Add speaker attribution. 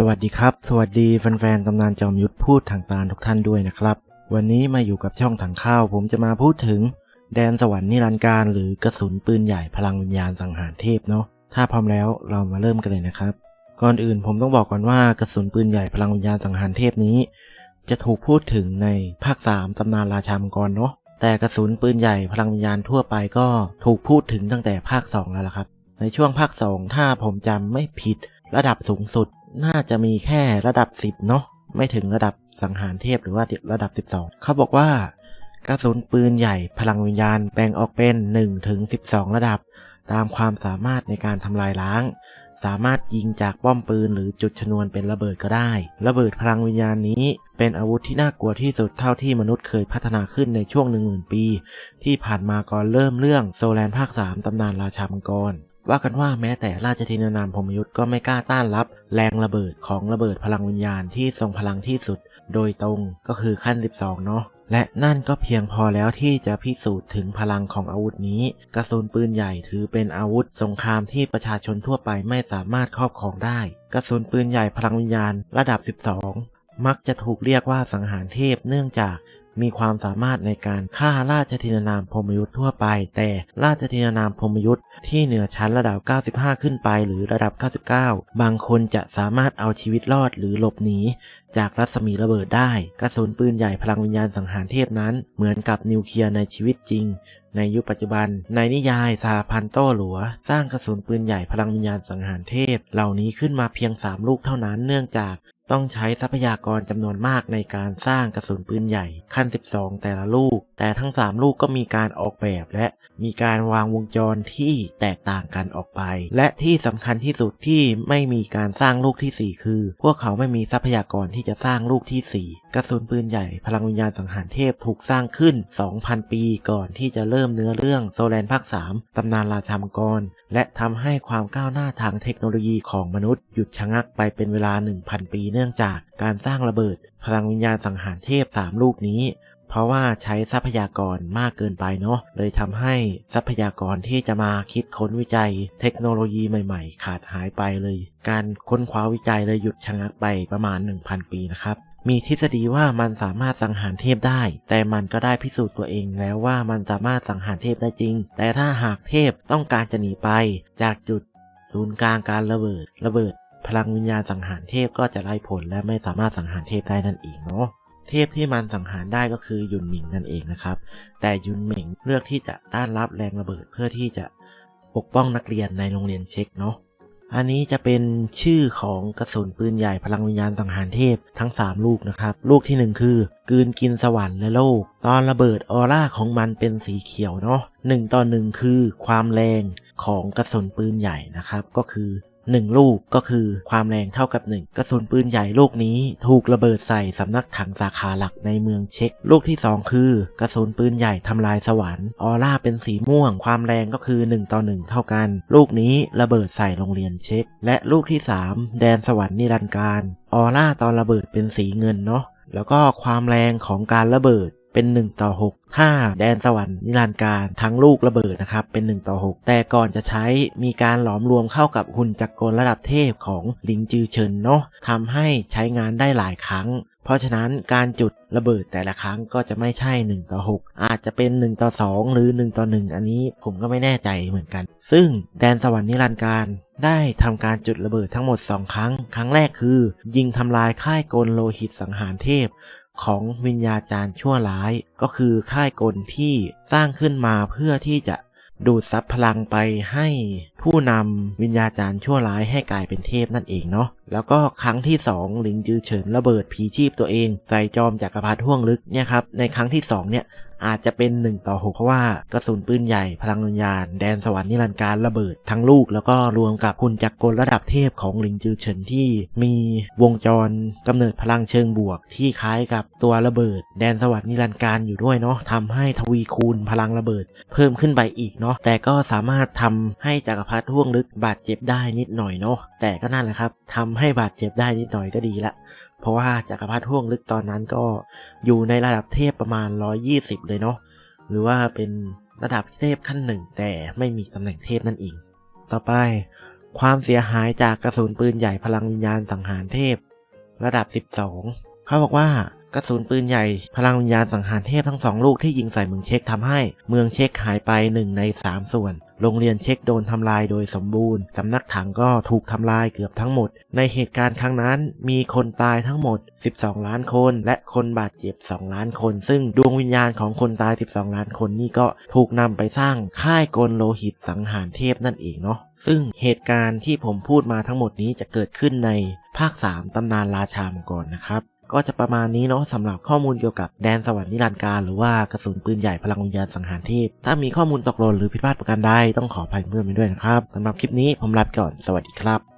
Speaker 1: สวัสดีครับ สวัสดีแฟนๆตำนานจอมยุทธพูดทางตาลทุกท่านด้วยนะครับ วันนี้มาอยู่กับช่องถังข้าว ผมจะมาพูดถึง แดนสวรรค์นิรันดร์การ หรือกระสุนปืนใหญ่พลังวิญญาณสังหารเทพเนาะถ้าพร้อมแล้วเรามาเริ่มกันเลยนะครับ ก่อนอื่นผมต้องบอกก่อนว่ากระสุนปืนใหญ่พลังวิญญาณสังหารเทพนี้ จะถูกพูดถึงในภาค 3ตำนานราชามังกรเนาะแต่กระสุนปืนใหญ่พลังวิญญาณทั่วไปก็ถูกพูดถึงตั้งแต่ภาค 2 แล้วล่ะครับ ในช่วงภาค 2 ถ้าผมจำไม่ผิดระดับสูงสุด น่าจะมีแค่ระดับ 10 เนาะไม่ถึงระดับสังหารเทพหรือว่าระดับ 12 เขาบอกว่ากระสุนปืนใหญ่พลังวิญญาณแบ่งออกเป็น 1 ถึง 12 ระดับ ตามความสามารถในการทำลายล้าง สามารถยิงจากป้อมปืนหรือจุดชนวนเป็นระเบิดก็ได้ ระเบิดพลังวิญญาณนี้ เป็นอาวุธที่น่ากลัวที่สุดเท่าที่มนุษย์เคยพัฒนาขึ้นในช่วงหนึ่งหมื่นปี ที่ผ่านมาก่อนเริ่มเรื่องโซแลนภาค 3 ตำนานราชามังกร ว่ากันว่าแม้แต่ราชธินานามพมยุทธ์ก็ไม่กล้าต้านรับ แรงระเบิดของระเบิดพลังวิญญาณที่ทรงพลังที่สุด โดยตรงก็คือขั้น 12 เนาะและนั่นก็เพียงพอแล้วที่จะพิสูจน์ถึงพลังของอาวุธนี้ กระสุนปืนใหญ่ถือเป็นอาวุธสงครามที่ประชาชนทั่วไปไม่สามารถครอบครองได้ กระสุนปืนใหญ่พลังวิญญาณระดับ 12 มักจะถูกเรียกว่าสังหารเทพเนื่องจาก มีความสามารถในการฆ่าราชธินานามพรมยุทธ์ทั่วไป แต่ราชธินานามพรมยุทธ์ที่เหนือชั้นระดับ 95 ขึ้นไปหรือระดับ 99 บางคนจะสามารถเอาชีวิตรอดหรือหลบหนีจากรัศมีระเบิดได้ กระสุนปืนใหญ่พลังวิญญาณสังหารเทพนั้น เหมือนกับนิวเคลียร์ในชีวิตจริง ในยุคปัจจุบัน ในนิยายสหพันโต้หลัว สร้างกระสุนปืนใหญ่พลังวิญญาณสังหารเทพ เหล่านี้ขึ้นมาเพียง 3 ลูกเท่านั้นเนื่องจาก ต้องใช้ทรัพยากรจำนวนมากในการสร้างกระสุนปืนใหญ่ขั้น 12 แต่ละลูก แต่ทั้ง 3 ลูกก็มีการออกแบบและมีการวางวงจรที่แตกต่างกันออกไป และที่สำคัญที่สุดที่ไม่มีการสร้างลูกที่ 4 คือ พวกเขาไม่มีทรัพยากรที่จะสร้างลูกที่ 4 กระสุนปืนใหญ่พลังวิญญาณสังหารเทพถูกสร้างขึ้น 2,000 ปีก่อนที่จะเริ่มเนื้อเรื่องโซแลนภาค 3 ตำนานราชามังกร และทำให้ความก้าวหน้าทางเทคโนโลยีของมนุษย์หยุดชะงักไปเป็นเวลา 1,000 ปีเนื่องจากการสร้างระเบิด พลังวิญญาณสังหารเทพ 3 ลูกนี้ เพราะว่าใช้ทรัพยากรมากเกินไปเนาะเลยทำให้ทรัพยากรที่จะมาคิดค้นวิจัย เทคโนโลยีใหม่ๆ ขาดหายไปเลย การค้นคว้าวิจัยเลยหยุดชะงักไปประมาณ 1,000 ปีนะครับมีทฤษฎีว่ามันสามารถสังหารเทพได้ แต่มันก็ได้พิสูจน์ตัวเองแล้วว่ามันสามารถสังหารเทพได้จริง แต่ถ้าหากเทพต้องการจะหนีไป จากจุดศูนย์กลางการระเบิด ระเบิด พลังวิญญาณสังหารเทพก็จะไล่ผลและไม่สามารถสังหารเทพได้นั่นเองเนาะเทพที่มันสังหารได้ก็คือยุนหมิงนั่นเองนะครับ แต่ยุนหมิงเลือกที่จะต้านรับแรงระเบิดเพื่อที่จะปกป้องนักเรียนในโรงเรียนเช็คเนาะอันนี้จะเป็นชื่อของกระสุนปืนใหญ่พลังวิญญาณสังหารเทพทั้ง 3 ลูกนะครับ ลูกที่ 1 คือกืนกินสวรรค์และโลก ตอนระเบิดออร่าของมันเป็นสีเขียวเนาะหนึ่งต่อหนึ่งคือความแรงของกระสุนปืนใหญ่นะครับ ก็คือ 1 ลูกก็คือความแรงเท่ากับ 1 กระสุนปืนใหญ่ลูกนี้ถูกระเบิดใส่สำนักถังสาขาหลักในเมืองเช็คลูกที่ 2 คือกระสุนปืนใหญ่ทำลายสวรรค์ออร่าเป็นสีม่วง ความแรงก็คือ 1 ต่อ 1 เท่ากัน ลูกนี้ระเบิดใส่โรงเรียนเช็คและลูกที่ 3 แดนสวรรค์นิรันดร์การออร่าตอนระเบิดเป็นสีเงินเนาะแล้วก็ความแรงของการระเบิด เป็น 1 ต่อ 6 ถ้าแดนสวรรค์นิรันดร์การทั้งลูกระเบิดนะครับเป็น 1 ต่อ 6 แต่ก่อนจะใช้มีการหลอมรวมเข้ากับหุ่นจักรกลระดับเทพของลิงจือเฉินเนาะทำให้ใช้งานได้หลายครั้งเพราะฉะนั้นการจุดระเบิดแต่ละครั้งก็จะไม่ใช่ 1 ต่อ 6 อาจจะเป็น 1 ต่อ 2 หรือ 1 ต่อ 1 อันนี้ผมก็ไม่แน่ใจเหมือนกัน ซึ่งแดนสวรรค์นิรันดร์การได้ทำการจุดระเบิดทั้งหมด 2 ครั้ง ครั้งแรกคือ ยิงทำลายค่ายกลโลหิตสังหารเทพ ของวิญญาจารย์ชั่วร้าย ก็คือค่ายกลที่สร้างขึ้นมาเพื่อที่จะดูดซับพลังไปให้ผู้นำวิญญาจารย์ชั่วร้ายให้กลายเป็นเทพนั่นเองเนาะแล้วก็ครั้งที่ 2 หลิงจือเฉินระเบิดผีชีพตัวเอง ใส่จอมจักรพรรดิห่วงลึกเนี่ยครับในครั้งที่2เนี่ย อาจจะเป็น 1 ต่อ 6 เพราะว่ากระสุนปืนใหญ่พลังวิญญาณ แดนสวรรค์นิรันดร์การระเบิดทั้งลูก แล้วก็รวมกับหุ่นจักรกลระดับเทพของหลิงจือเฉินที่มีวงจรกำเนิดพลังเชิงบวก ที่คล้ายกับตัวระเบิด แดนสวรรค์นิรันดร์การอยู่ด้วยเนาะทำให้ทวีคูณพลังระเบิด เพิ่มขึ้นไปอีกเนาะแต่ก็สามารถทำให้จักรพรรดิห่วงลึกบาดเจ็บได้นิดหน่อยเนาะแต่ก็นั่นแหละครับทำให้บาดเจ็บได้นิดหน่อยก็ดีละ เพราะว่าจักรพรรดิห่วงลึกตอนนั้นก็อยู่ในระดับเทพประมาณ 120 เลยเนาะหรือว่าเป็นระดับเทพขั้นหนึ่งแต่ไม่มีตำแหน่งเทพนั่นเอง ต่อไป ความเสียหายจากกระสุนปืนใหญ่พลังวิญญาณสังหารเทพ ระดับ 12 เขาบอกว่ากระสุนปืนใหญ่พลังวิญญาณสังหารเทพทั้งสองลูกที่ยิงใส่เมืองเช็กทำให้ เมืองเช็กหายไป1ใน 3 ส่วน โรงเรียนเช็กโดนทำลายโดยสมบูรณ์ สำนักถังก็ถูกทำลายเกือบทั้งหมด ในเหตุการณ์ครั้งนั้นมีคนตายทั้งหมด 12 ล้านคน และคนบาดเจ็บ 2 ล้านคน ซึ่งดวงวิญญาณของคนตาย 12 ล้านคนนี่ก็ถูกนำไปสร้างค่ายกลโลหิตสังหารเทพนั่นเองเนาะซึ่งเหตุการณ์ที่ผมพูดมาทั้งหมดนี้จะเกิดขึ้นในภาค 3 ตำนานราชามังกรนะครับ ก็จะประมาณนี้เนาะสำหรับข้อมูลเกี่ยวกับแดนสวรรค์นิรันดร์การ หรือว่ากระสุนปืนใหญ่พลังวิญญาณสังหารเทพ ถ้ามีข้อมูลตกหล่นหรือผิดพลาดประการใดต้องขออภัยเพื่อนไปด้วยนะครับสำหรับคลิปนี้ผมลาไปก่อนสวัสดีครับ